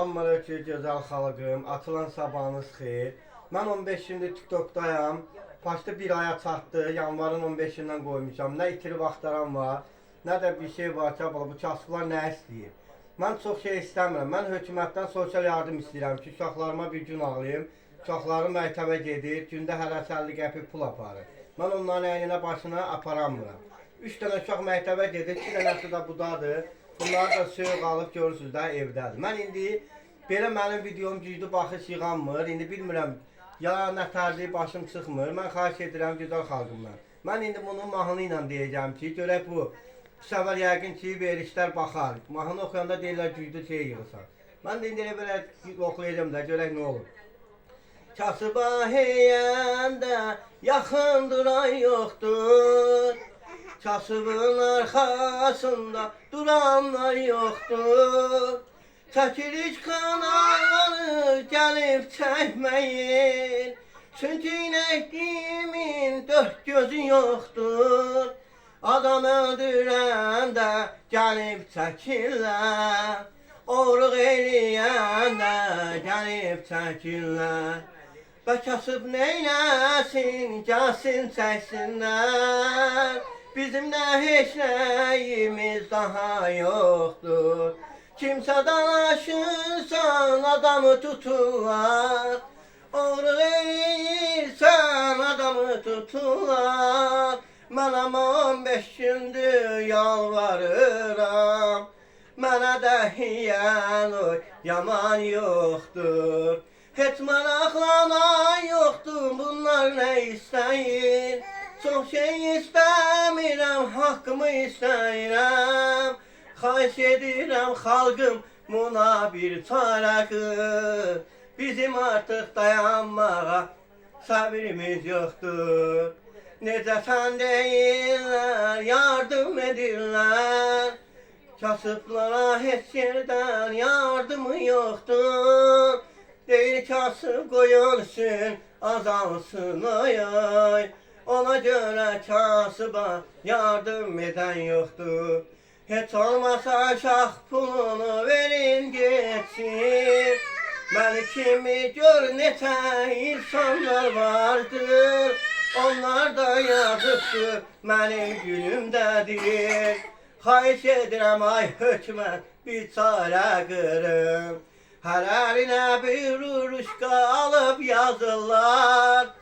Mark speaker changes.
Speaker 1: Salamlar ki gözəl xalqım, atılan sabahınız xeyir. Mən 15 gündür TikTokdayam. Başda bir aya çatdı, yanvarın 15-indən qoymuşam. Nə itirib axtaran var, nə də bir şey var ki, bu kasıblar nə istəyir? Mən çox şey istəmirəm. Mən hökumətdən sosial yardım istəyirəm ki, uşaqlarıma bir gün ağlayım. Uşaqlarım məktəbə gedir, gündə hərəsi 50 qəpik pul aparır. Mən onların əyninə başına aparamıram. 3 dənə uşaq məktəbə gedir, 2 dənəsi də budadır. Bunlar da söz alıb görürsüz də evdədir. Mən indi belə mənim videom güclü baxış yığanmır. İndi bilmirəm ya nətərdir başım çıxmır. Mən xahiş edirəm gözəl xalqımdan. Mən indi bunu mahnı ilə deyəcəm ki, görək bu bu səfər yəqin ki verişlər baxar. Mahnı oxuyanda deyirlər güclü şey yığırsan. Mən də indi elə belə oxuyacağam da görək nə olur. Kasıba heyəndə yaxın duran yoxdur. Kasıbın arxasında duranlar yoxdur. Çəkiliş kanalını gəlib çəkməyin. Çünki inəklimin dörd gözü yoxdur. Adam öldürəndə gəlib çəkirlər. Oruq eləyəndə gəlib çəkirlər. Və kasıb neyləsin, gəlsin çəksinlər. Bizim də heç nəyimiz daha yoxdur. Kimsə danışırsan adamı tuturlar. Oruq eləyirsən adamı tuturlar. Mən ama 15 gündür yalvarıram. Mənə də hiyən oy yaman yoxdur. Heç maraqlanan yoxdur bunlar nə istəyir. Çox şey istəmirəm, haqqımı istəyirəm. Xahiş edirəm xalqım buna bir çarə. Bizim artıq dayanmağa səbrimiz yoxdur. Necə sən deyirlər, yardım edirlər. Kasıblara heç yerdən yardımı yoxdur. Deyir kasıb qoyulsun, azalsın ay ay. Ona görə kasıba yardım edən yoxdur. Heç olmasa şax pulunu verin geçsin. Məni kimi gör neçə insanlar vardır. Onlar da yazıqdır, mənim günümdədir. Xahiş edirəm ay hökmət bir çarə qırım. Hər əlinə bir uruşqa alıb yazırlar.